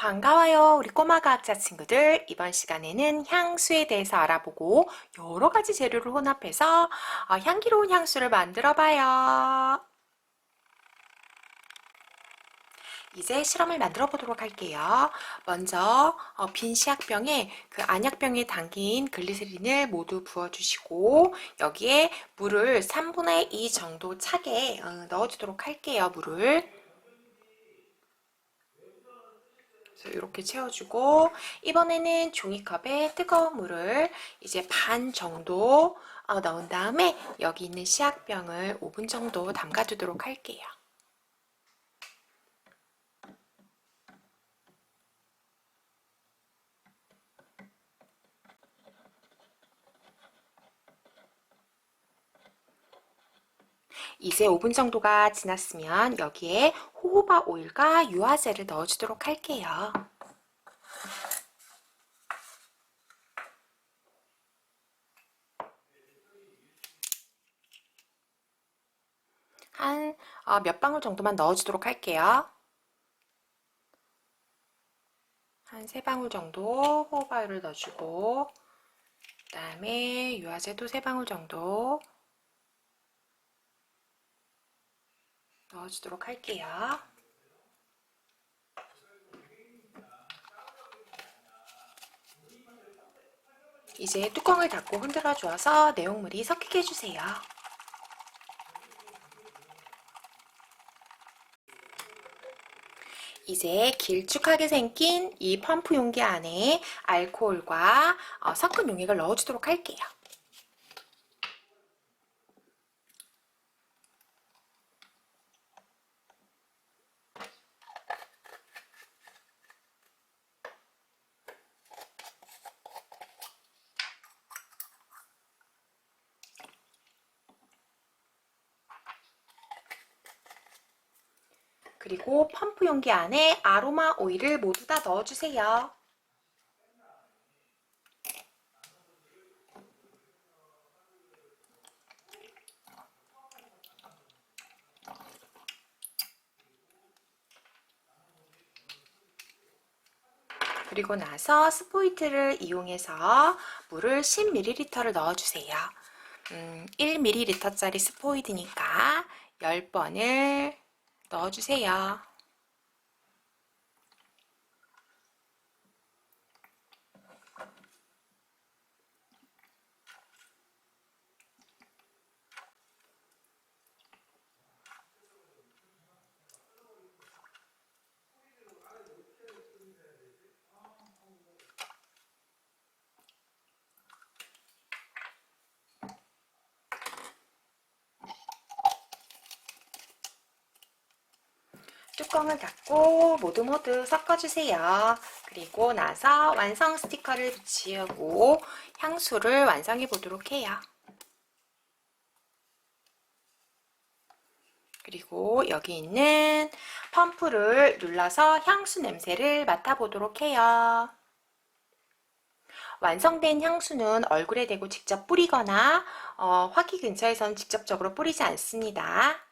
반가워요, 우리 꼬마 과학자 친구들. 이번 시간에는 향수에 대해서 알아보고 여러 가지 재료를 혼합해서 어, 향기로운 향수를 만들어 봐요. 이제 실험을 만들어 보도록 할게요. 먼저 어, 빈 시약병에 그 안약병에 담긴 글리세린을 모두 부어 주시고 여기에 물을 3분의 2 정도 차게 어, 넣어 주도록 할게요. 물을. 그래서 이렇게 채워주고 이번에는 종이컵에 뜨거운 물을 이제 반 정도 어, 넣은 다음에 여기 있는 시약병을 5분 정도 담가두도록 할게요. 이제 5분 정도가 지났으면 여기에 호호바 오일과 유화제를 넣어주도록 할게요. 한몇 방울 정도만 넣어주도록 할게요. 한세 방울 정도 호호바 오일을 넣어주고 그 다음에 유화제도 세 방울 정도 넣어주도록 할게요. 이제 뚜껑을 닫고 흔들어 주어서 내용물이 섞이게 해주세요. 이제 길쭉하게 생긴 이 펌프 용기 안에 알코올과 어, 섞은 용액을 넣어주도록 할게요. 그리고 펌프 용기 안에 아로마 오일을 모두 다 넣어주세요. 그리고 나서 스포이트를 이용해서 물을 10ml를 넣어주세요. 음, 1ml짜리 스포이드니까 10번을 넣어주세요. 뚜껑을 닫고 모두 모두 섞어주세요. 그리고 나서 완성 스티커를 붙이고 향수를 완성해 보도록 해요. 그리고 여기 있는 펌프를 눌러서 향수 냄새를 맡아보도록 해요. 완성된 향수는 얼굴에 대고 직접 뿌리거나 어, 화기 근처에선 직접적으로 뿌리지 않습니다.